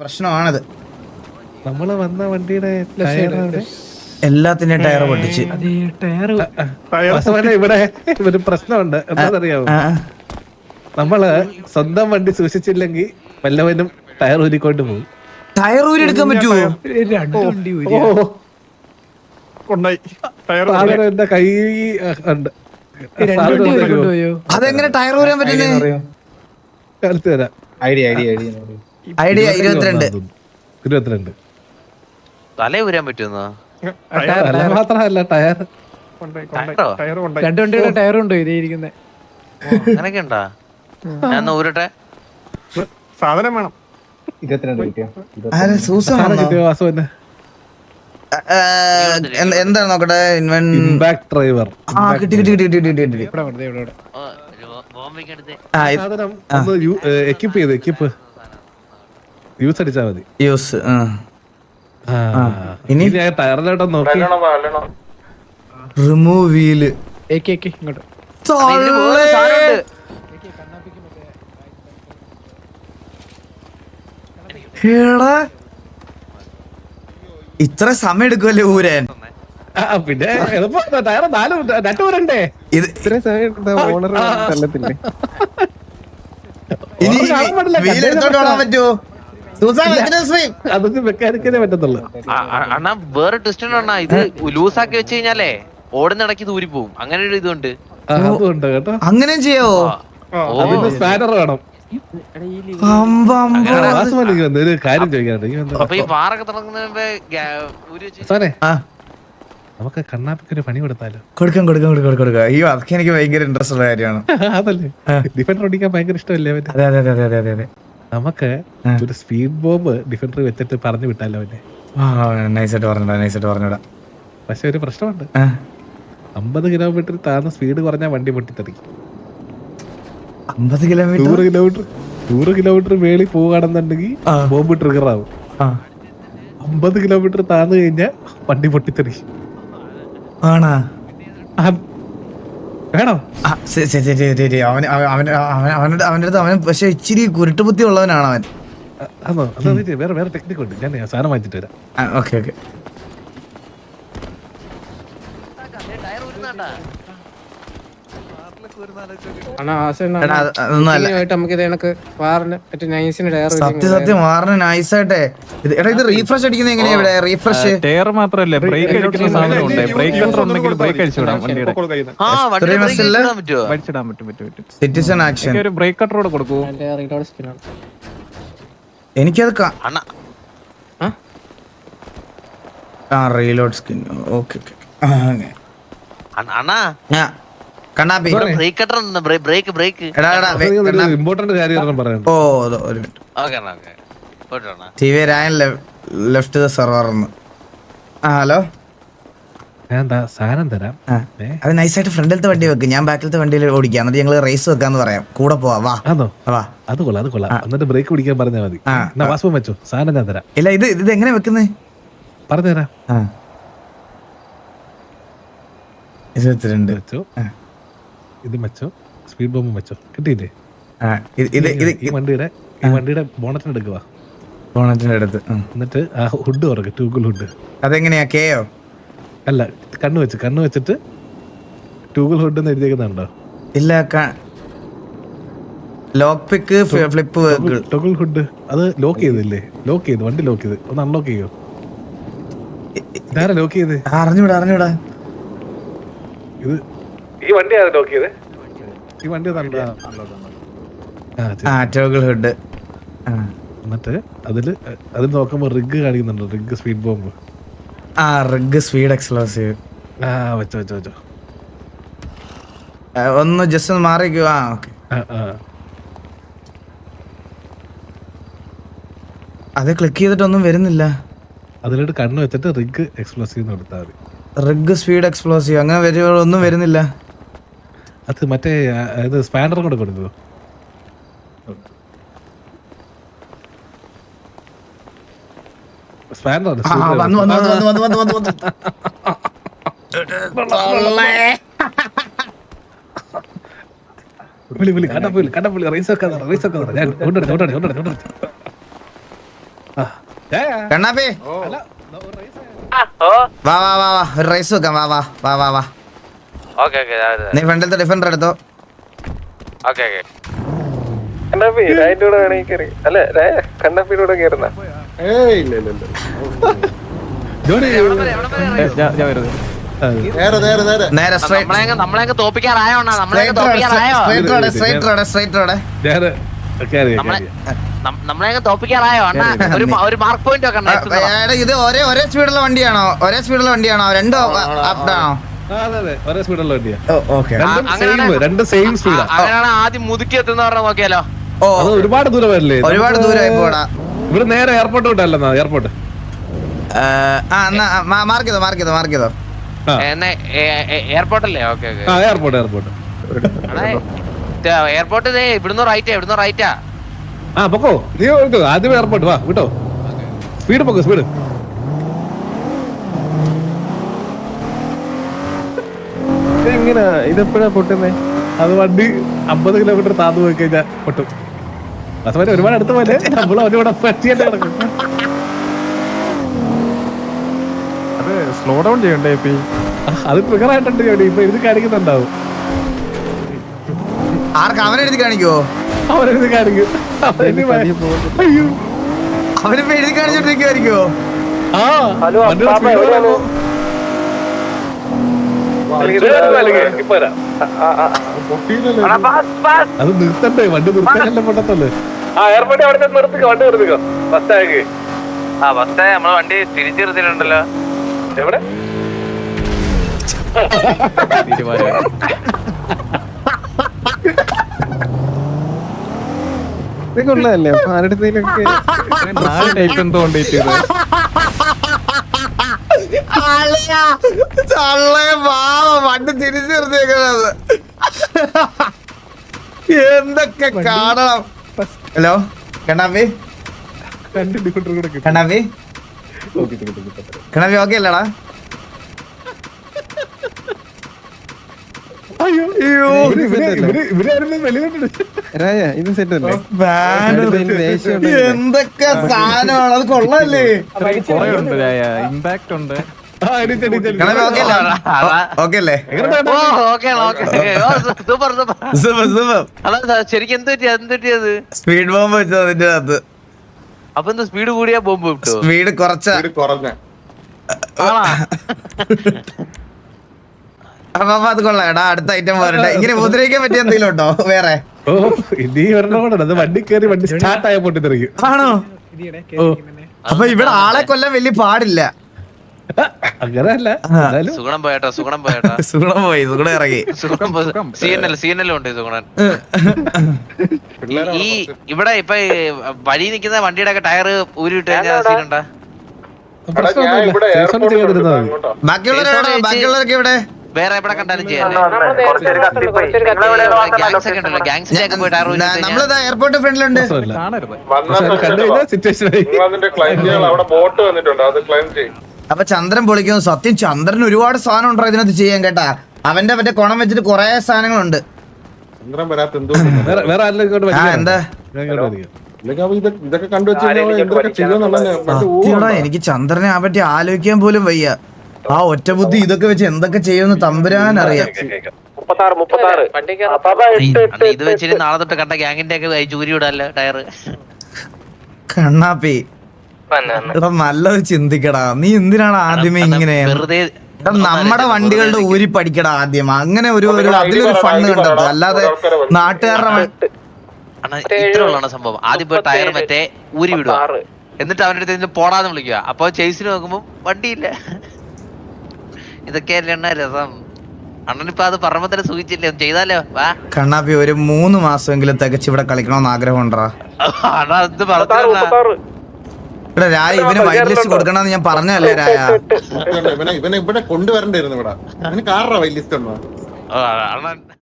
പ്രശ്നമാണത്. നമ്മൾ വന്ന വണ്ടിയുടെ എല്ലാത്തിന്റെയും ടയർ പൊട്ടിച്ച്. ഇവിടെ ഒരു പ്രശ്നമുണ്ട്. എന്താണെന്നറിയാമോ. നമ്മൾ സ്വന്തം വണ്ടി സൂക്ഷിച്ചില്ലെങ്കിൽ വല്ലവനും ടയർ ഊരിക്കൊണ്ട് പോകും. ടയർ ഊരി എടുക്കാൻ പറ്റുമോ രണ്ട് വണ്ടി ഊരി. ഓ. ടയർ സാധനം എന്റെ കൈ ഉണ്ട്? അതെങ്ങനെ ടയർ ഊരാൻ പറ്റുന്നത് തരാം. Idea idea idea. ഐഡിയ ഇരുപത്തിരണ്ട് ഇരുപത്തിരണ്ട്. തല ഊരാൻ പറ്റുന്നോ അല്ല മാത്രമല്ല ടയർ. രണ്ട് വണ്ടിയുടെ ടയർ ഉണ്ടോ ഇതേ ഇരിക്കുന്നത് അങ്ങനൊക്കെ ഉണ്ടാ? ഞാൻ ഊരട്ടെ? സാധനം വേണം. എന്താണ് നോക്കട്ടെ ഡ്രൈവർ ആ കിട്ടി കിട്ടി കിട്ടി കിട്ടി കിട്ടി കിട്ടി. ചെയ്ത് എക്യിപ്പ് യൂസ് അടിച്ചാ മതി. യൂസ്. ഇനി? ടയറിലോട്ടൊന്ന് നോക്കി. റിമൂവ് വീൽ ഇങ്ങോട്ട്. ഇത്ര സമയം എടുക്കുമല്ലേ ഊരാൻ പിന്നെ ടയർ നാല് രണ്ടു വരണ്ടേ ഇത് ഓണർ തല്ലത്തില്ലേ ഇനി വീലെടുത്തോണ്ട് ഓടാൻ പറ്റുമോ അതൊക്കെ മെക്കാനിക്കലേ പറ്റത്തുള്ളൂ. അണ്ണാ വേറെ ട്വിസ്റ്റ് ഉണ്ട് അണ്ണാ? ഇത് ലൂസാക്കി വെച്ച് കഴിഞ്ഞാലേ ഓടുന്നിടയ്ക്ക് ദൂരി പോവും അങ്ങനെ ഒരു ഇതുണ്ട്. അതുണ്ട് കേട്ടോ. അങ്ങനെ അതിന്റെ സ്പാനർ വേണം. ഒരു കാര്യം ചോദിക്കാനുണ്ട്. നമുക്ക് കണ്ണാപ്പിക്ക് ഒരു പണി കൊടുത്താലോ? കൊടുക്കാം കൊടുക്കാം കൊടുക്കാം കൊടുക്കാം കൊടുക്കാം. അയ്യോ അതൊക്കെ എനിക്ക് ഭയങ്കര ഇൻട്രസ്റ്റ് ഉള്ള കാര്യമാണ്. അതല്ലേ? ഡിഫൻഡർ ഓടിക്കാൻ ഭയങ്കര ഇഷ്ടമല്ലേ അതെ അതെ അതെ അതെ അതെ. നമുക്ക് ഒരു സ്പീഡ് ബോംബ് ഡിഫൻഡർ വെച്ചിട്ട് പറഞ്ഞു വിട്ടാലോ അവനെ? നൈസായിട്ട് പറഞ്ഞിടാ നൈസായിട്ട് പറഞ്ഞിടാ. പക്ഷെ ഒരു പ്രശ്നമുണ്ട്. അമ്പത് കിലോമീറ്റർ താഴ്ന്ന സ്പീഡ് കുറഞ്ഞ വണ്ടി പൊട്ടിത്തെറിക്കും. അമ്പത് കിലോമീറ്റർ നൂറ് കിലോമീറ്റർ നൂറ് കിലോമീറ്റർ മേളിൽ പോവുകയാണെന്നുണ്ടെങ്കിൽ. ബോംബ് ട്രിഗർ ആവും. അമ്പത് കിലോമീറ്റർ താഴ്ന്നു കഴിഞ്ഞാൽ വണ്ടി പൊട്ടിത്തെറിക്കും. ആണാ? വേണോ? ആ, ശരി അവൻ- അവൻ അവൻ അവന്റെ അടുത്ത് അവൻ പക്ഷെ ഇച്ചിരി കുരുട്ട് ബുദ്ധി ഉള്ളവനാണ് അവൻ. ആണോ അത് വേറെ വേറെ ടെക്നിക്ക് ഉണ്ട്. ഞാൻ സാധനം വാങ്ങിച്ചിട്ട് വരാം. Okay okay. സത്യം സത്യം മാറിന് നൈസ് ആയിട്ടെ എടാ ഇത് റീഫ്രഷ് അടിക്കുന്നത് എങ്ങനെയാ ഇവിടെ? റീഫ്രഷ് ടയർ മാത്രമല്ല ബ്രേക്ക് അടിക്കുന്ന സാധനമുണ്ട് ബ്രേക്ക് ഉണ്ടെങ്കിൽ ബ്രേക്ക് വണ്ടിയുടെ. ആ വണ്ടി പറ്റും പറ്റും സിറ്റിസൺ ആക്ഷൻ ഒരു ബ്രേക്ക് കൊടുക്കൂ. എനിക്കത് ആ? റീലോഡ് സ്കിൻ ഓക്കെ ഓക്കെ അണ്ണ- അണ്ണാ. കണ്ണാപ്പി. Break break. ഇമ്പോർട്ടന്റ് കാര്യം പറയാം ഓ ഒരു minute. T V Rayan left the server ആ ഹലോ? സാധനം തരാം? അത് നൈസായിട്ട് ഫ്രണ്ടിലത്തെ വണ്ടി വെക്ക്. ഞാൻ ബാക്കിലത്തെ വണ്ടിയിൽ ഓടിക്കാം. എന്നിട്ട് ഞങ്ങൾ റേസ് വെക്കാന്ന് പറയാം. കൂടെ പോവാ വാ. അത് കൊള്ളാം അത് കൊള്ളാം. എന്നിട്ട് ബ്രേക്ക് പിടിക്കാൻ പറഞ്ഞാൽ മതി. ആ. എന്നാ വാസ്പം വെച്ചോ. സാധനം ഞാൻ തരാം. ഇല്ല ഇത് ഇത് എങ്ങനെ വെക്കുന്നത് പറഞ്ഞു തരാം ആ. ഇരുപത്തിരണ്ട്. വെച്ചോ. ഇത് വെച്ചോ സ്പീഡ് ബോംബും വെച്ചോ കിട്ടിയില്ലേ? ഈ വണ്ടിയുടെ ഈ വണ്ടിയുടെ ബോണറ്റിന് എടുക്കുക ബോണറ്റിന്റെ അടുത്ത് എന്നിട്ട് ആ ഹുഡ് തുറക്ക് ടൂഗിൾ ഹുഡ് അതെങ്ങനെയാ കേയോ അല്ല കണ്ണ് വെച്ച് കണ്ണ് വെച്ചിട്ട് ടൂഗിൾ ഹുഡ് എന്ന് എഴുതിയേക്കുന്നുണ്ടോ? ഇല്ല lock pick flip toggle hood അത് ലോക്ക് ചെയ്തില്ലേ? ലോക്ക് ചെയ്ത് വണ്ടി ലോക്ക് ചെയ്ത്. ഒന്ന് അൺലോക്ക് ചെയ്യോ? ഇതാരാ ലോക്ക് ചെയ്ത്? അറിഞ്ഞൂടാ അറിഞ്ഞൂടാ. ഇത് ഈ വണ്ടി ലോക്ക് ചെയ്ത് ഈ വണ്ടി. ഹുഡ്. എന്നിട്ട് അതിൽ അതിൽ നോക്കുമ്പോ റിഗ് കാണിക്കുന്നുണ്ട്. Rig speed bomb. ആ റിഗ് സ്പീഡ് എക്സ്പ്ലോസീവ്. ആ വെച്ചോ വെച്ചോ വെച്ചോ. ഒന്ന് ജസ്റ്റ് ഒന്ന് മാറിക്കോ. ആ ഓക്കെ. അത് ക്ലിക്ക് ചെയ്തിട്ടൊന്നും വരുന്നില്ല. അതിലോട്ട് കണ്ണ് വെച്ചിട്ട് റിഗ് എക്സ്പ്ലോസീവ് എന്ന് കൊടുത്താൽ മതി. Rig speed explosive. അങ്ങനെ വരുവോ ഒന്നും വരുന്നില്ല. അത് മറ്റേ ഇത് സ്പാനറും കൂടെ കൊടുക്കുമോ സ്പാനർ വിളി വിളി കണ്ടപ്പുള്ളി കണ്ടപ്പുള്ളി റൈസ് ഒക്കെ റൈസ് ഒക്കെ ഞാൻ കൊണ്ടെടുത്ത് കൊണ്ടെടുത്ത് കൊണ്ടെടുത്ത് കൊണ്ടെടുത്ത് കണ്ണാപ്പി ഓ. വാ വാ വാ വാ ഒരു റൈസ് വെക്കാം. വാ വാ വാ വാ വാ. നീ ഫ്രണ്ടിലത്തെ ഡിഫൻഡർ എടുത്തോ? ഓക്കെ ഓക്കെ കണ്ണപ്പി അതിന്റെ കൂടെ വേണമെങ്കിൽ കയറി. അല്ലെ? കണ്ണപ്പിയുടെ കൂടെ കയറുന്ന? ഏയ് ഇല്ല ഇല്ല ഇല്ല. ജോണി ഞാൻ ഞാൻ വരുന്നത് നേരെ നേരെ നേരെ. നേരെ സ്ട്രൈറ്റ് നമ്മളെ നമ്മളെ തോപ്പിക്കാറായോ അണ്ണാ? നമ്മളെ തോപ്പിക്കാറായോ? Straight road straight road straight road നേരെ കയറി നമ്മളെ നം- നമ്മളെ തോപ്പിക്കാറായോ അണ്ണാ? ഒരു ഒരു മാർക്ക് പോയിന്റ് ഒക്കെ ഇത് ഒരേ ഒരേ സ്പീഡുള്ള വണ്ടിയാണോ? ഒരേ സ്പീഡുള്ള വണ്ടിയാണോ? രണ്ടോ അപ്പ് അങ്ങനെയാണ്. ആദ്യം മുതുക്കി എത്തുന്ന പറഞ്ഞ നോക്കിയാലോ? ഓ അത് ഒരുപാട് ദൂരം വരില്ലേ? ഒരുപാട് ദൂരമായി പോടാ. ഇവിടെ നേരെ എയർപോർട്ട് വിട്ടല്ലെന്നാ എയർപോർട്ട് ആ എന്നാ മാർക്ക് ചെയ്തോ മാർക്ക് ചെയ്തോ മാർക്ക് ചെയ്തോ? ആ. എന്നെ എയർപോർട്ടല്ലേ okay okay. Airport airport airport ഇവിടുന്ന് റൈറ്റാ ഇവിടുന്ന് റൈറ്റാ ആ. പൊക്കോ. നീ. ആദ്യം എയർപോർട്ട് വാ വിട്ടോ. സ്പീഡ് പൊക്കോ സ്പീഡ് ഇതെപ്പോഴാ പൊട്ടുന്നേ? അത് വണ്ടി അമ്പത് കിലോമീറ്റർ താന്നു പോയി കഴിഞ്ഞാൽ പൊട്ടും. അതുപോലെ ഒരുപാട് അടുത്ത പോലെ നമ്മൾ അവരിവിടെ പറ്റിയല്ലേ കിടക്കും അത് സ്ലോ ഡൗൺ ചെയ്യണ്ടേ ഇപ്പൊ? അത് ട്രിഗർ ആയിട്ടുണ്ട് ചേട്ടി ഇപ്പൊ ഇത് കാണിക്കുന്നുണ്ടാവും. ആർക്ക് അവനെഴുതി കാണിക്കോ. അവനെഴുതി കാണിക്കും. അവനെ അവനിപ്പോ എഴുതി കാണിച്ചോണ്ടിരിക്കുവായിരിക്കുവോ? ആ ഹലോ, വണ്ടിയുടെ അപ്പാപ്പ speed എവിടെയാണ്? കാണുമോ? ഇപ്പൊ വരാം അത് നിർത്തണ്ടേ വണ്ടി നിർത്താനല്ലേ പൊട്ടത്തല്ലേ? ആ എയർപോർട്ടിൽ അവിടെ ചെന്ന് നിർത്തിക്കോ വണ്ടി നിർത്തിക്കോ. ആക്കി ആ ബസ്സേ നമ്മളെ വണ്ടി തിരിച്ചു നിർത്തിയിട്ടുണ്ടല്ലോ എവിടെ നാല് ടൈപ്പ് എന്തോ ഉണ്ട് ഇത് ചള്ളേ പാവ വണ്ടി എന്തൊക്കെ കാണണം ഹലോ കണ്ണാപ്പി കണ്ണാപ്പി കണ്ണാപ്പി ഓക്കെ അല്ലടാ എന്തൊക്കെ സാധനമാണ് അത് കൊള്ളല്ലേ ഇമ്പാക്ട് ഉണ്ട് ആ എണീറ്റ് എണീറ്റ് എണീറ്റ്. അല്ലേ ഓക്കെ അല്ലേ എങ്ങനെയുണ്ട് ഓ okay okay super super. Super super. അല്ല ശരിക്കും എന്ത് പറ്റിയ എന്ത് പറ്റിയത്? സ്പീഡ് ബോംബ് വെച്ചോ അതിന്റെ അകത്ത്. അപ്പൊ എന്താ സ്പീഡ് കൂടിയാ ബോംബ് സ്പീഡ് കുറച്ച. അപ്പൊ അത് കൊള്ളാം. എടാ അടുത്ത ഐറ്റം വരട്ടെ. ഇങ്ങനെ ഉപദ്രവിക്കാൻ പറ്റിയ എന്തെങ്കിലും ഉണ്ടോ? വേറെ? ഓ അത് വണ്ടി കയറി വണ്ടി സ്റ്റാർട്ട് ആയ പൊട്ടിത്തെറിക്കും. ആണോ? അപ്പൊ ഇവിടെ ആളെ കൊല്ലാൻ വലിയ പാടില്ല. സുഗുണം പോയട്ടോ സുഗുണം പോയട്ടോ. സുഗുണം പോയി സുഗുണം ഇറങ്ങി. Sugunam C N L C N L ഉണ്ട് സുഗുണൻ. ഈ ഇവിടെ ഇപ്പൊ വഴി നിൽക്കുന്ന വണ്ടിയുടെ ഒക്കെ ടയർ ഊരിട്ട് കഴിഞ്ഞാൽ സീനുണ്ടാ? ബാക്കിയുള്ളവരൊക്കെ ഇവിടെ വേറെ എവിടെ കണ്ടാലും ചെയ്യാം നമ്മളിതാ എയർപോർട്ട് ഫ്രണ്ടിലുണ്ട്. സിറ്റുവേഷൻ അവിടെ ബോട്ട് വന്നിട്ടുണ്ട്. അത് ക്ലൈം ചെയ്യും. അപ്പൊ ചന്ദ്രൻ പൊളിക്കുന്നു. സത്യം ചന്ദ്രൻ ഒരുപാട് സാധനം ഉണ്ടോ ഇതിനകത്ത് ചെയ്യാൻ കേട്ടാ? അവന്റെ മറ്റേ കുണം വെച്ചിട്ട് കൊറേ സാധനങ്ങളുണ്ട്. എനിക്ക് ചന്ദ്രനെ ആ പറ്റി ആലോചിക്കാൻ പോലും വയ്യ. ആ ഒറ്റ ബുദ്ധി ഇതൊക്കെ വെച്ച് എന്തൊക്കെ ചെയ്യുമെന്ന് തമ്പുരാൻ അറിയാം. ഇത് വെച്ചിട്ട് നാളെ തൊട്ട് കണ്ട ഗ്യാങ്ങിന്റെ ഒക്കെ ചൂരി വിടാല്ലോ ടയർ കണ്ണാപ്പി. എടാ നല്ലത് ചിന്തിക്കടാ. നീ എന്തിനാണ് ആദ്യമേ ഇങ്ങനെ നമ്മുടെ വണ്ടികളുടെ ഊരി പഠിക്കടാ ആദ്യം. അങ്ങനെ ഒരു ഒരു അതിലൊരു ഫണ്ട് കണ്ടത്. അല്ലാതെ നാട്ടുകാരുടെ സംഭവം. ആദ്യം പോയി ടയർ മറ്റേ ഊരി വിടുക. എന്നിട്ട് അവന്റെ അടുത്ത് നിന്ന് പോടാന്ന് വിളിക്കുക. അപ്പൊ ചേസിന് നോക്കുമ്പോ വണ്ടിയില്ല. ഇതൊക്കെയല്ലേ എണ്ണ രസം. അണ്ണനിപ്പോ അത് പറയുമ്പോ തന്നെ സൂചിച്ചില്ലേ? ചെയ്താലോ? വാ. കണ്ണാപ്പി ഒരു മൂന്ന് മാസമെങ്കിലും തികച്ചിവിടെ കളിക്കണമെന്ന് ആഗ്രഹം ഉണ്ടാ അണ്ണാ ഇത് പറഞ്ഞു രായ ഇവന് വൈറ്റ് ലിസ്റ്റ് കൊടുക്കണമെന്ന് ഞാൻ പറഞ്ഞല്ലേ രായ? ഇവനെ ഇവനെ ഇവിടെ കൊണ്ടുവരണ്ടായിരുന്നു ഇവിടെ. അവന് കാറാ വൈറ്റ് ലിസ്റ്റ് അണ്ണൻ.